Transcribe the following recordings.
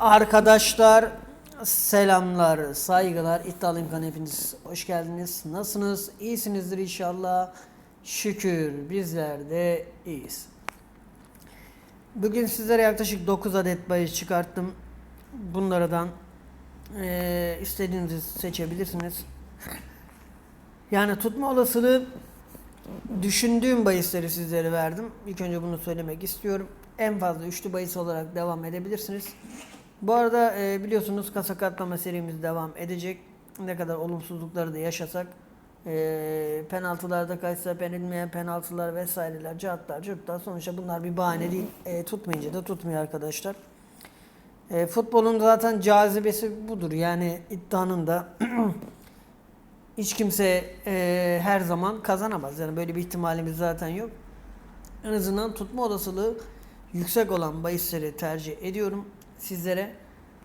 Arkadaşlar selamlar, saygılar. İddialı İmkan hepiniz hoş geldiniz. Nasılsınız? İyisinizdir inşallah. Şükür bizler de iyiyiz. Bugün sizlere yaklaşık 9 adet bahis çıkarttım. Bunlardan eee istediğinizi seçebilirsiniz. Yani tutma olasılığı düşündüğüm bahisleri sizlere verdim. İlk önce bunu söylemek istiyorum. En fazla üçlü bahis olarak devam edebilirsiniz. Bu arada e, biliyorsunuz kasa katlama serimiz devam edecek. Ne kadar olumsuzlukları da yaşasak e, penaltılarda kaçsa penilmeyen penaltılar vesaireler, cahatlar, cırtlar sonuçta bunlar bir bahane değil. E, tutmayınca da tutmuyor arkadaşlar. E, futbolun zaten cazibesi budur. Yani iddianın da hiç kimse e, her zaman kazanamaz. Yani böyle bir ihtimalimiz zaten yok. En azından tutma olasılığı yüksek olan bahisleri tercih ediyorum. Sizlere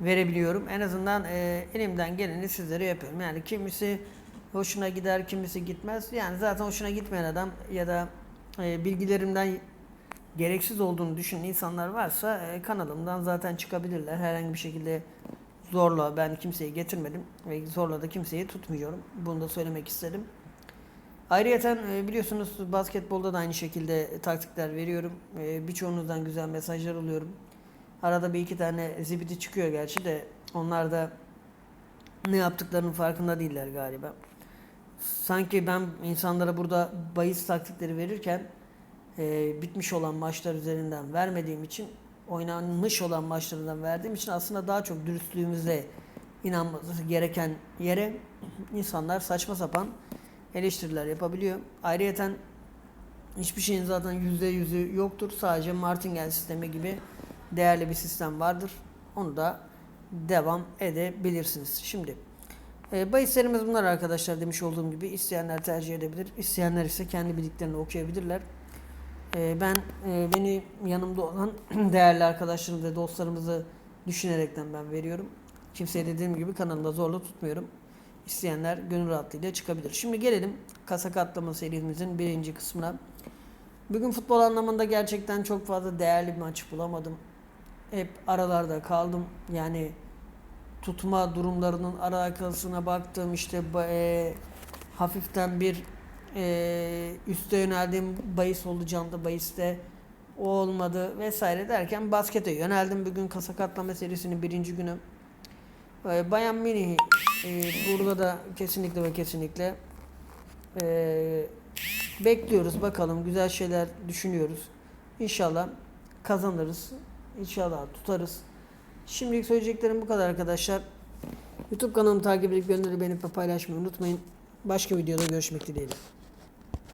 verebiliyorum. En azından e, elimden geleni sizlere yapıyorum. Yani kimisi hoşuna gider, kimisi gitmez. Yani zaten hoşuna gitmeyen adam ya da e, bilgilerimden gereksiz olduğunu düşünen insanlar varsa e, kanalımdan zaten çıkabilirler. Herhangi bir şekilde zorla ben kimseyi getirmedim ve zorla da kimseyi tutmuyorum. Bunu da söylemek istedim. Ayrıca biliyorsunuz basketbolda da aynı şekilde taktikler veriyorum. E, Birçoğunuzdan güzel mesajlar alıyorum. Arada bir iki tane zibidi çıkıyor gerçi de onlar da ne yaptıklarının farkında değiller galiba. Sanki ben insanlara burada bahis taktikleri verirken e, bitmiş olan maçlar üzerinden vermediğim için oynanmış olan maçlarından verdiğim için aslında daha çok dürüstlüğümüze inanması gereken yere insanlar saçma sapan eleştiriler yapabiliyor. Ayrıyeten hiçbir şeyin zaten yüzde yüzü yoktur. Sadece martingale sistemi gibi değerli bir sistem vardır. Onu da devam edebilirsiniz. Şimdi e, bahislerimiz bunlar arkadaşlar demiş olduğum gibi isteyenler tercih edebilir. İsteyenler ise kendi bildiklerini okuyabilirler. E, ben e, beni yanımda olan değerli arkadaşlarım ve dostlarımızı düşünerekten ben veriyorum. Kimseye dediğim gibi kanalımda zorla tutmuyorum. İsteyenler gönül rahatlığıyla çıkabilir. Şimdi gelelim kasa katlama serimizin birinci kısmına. Bugün futbol anlamında gerçekten çok fazla değerli bir maç bulamadım. Hep aralarda kaldım. Yani tutma durumlarının alakasına baktım. İşte e, hafiften bir e, üste yöneldim. Bahis olacağım da bahiste o olmadı vesaire derken baskete yöneldim. Bugün kasa katlama serisinin birinci günü. E, Bayan Mini e, burada da kesinlikle ve kesinlikle e, bekliyoruz bakalım güzel şeyler düşünüyoruz. İnşallah kazanırız. İnşallah tutarız. Şimdilik söyleyeceklerim bu kadar arkadaşlar. YouTube kanalımı takip edip gönderip beğenip paylaşmayı unutmayın. Başka videoda görüşmek dileğiyle.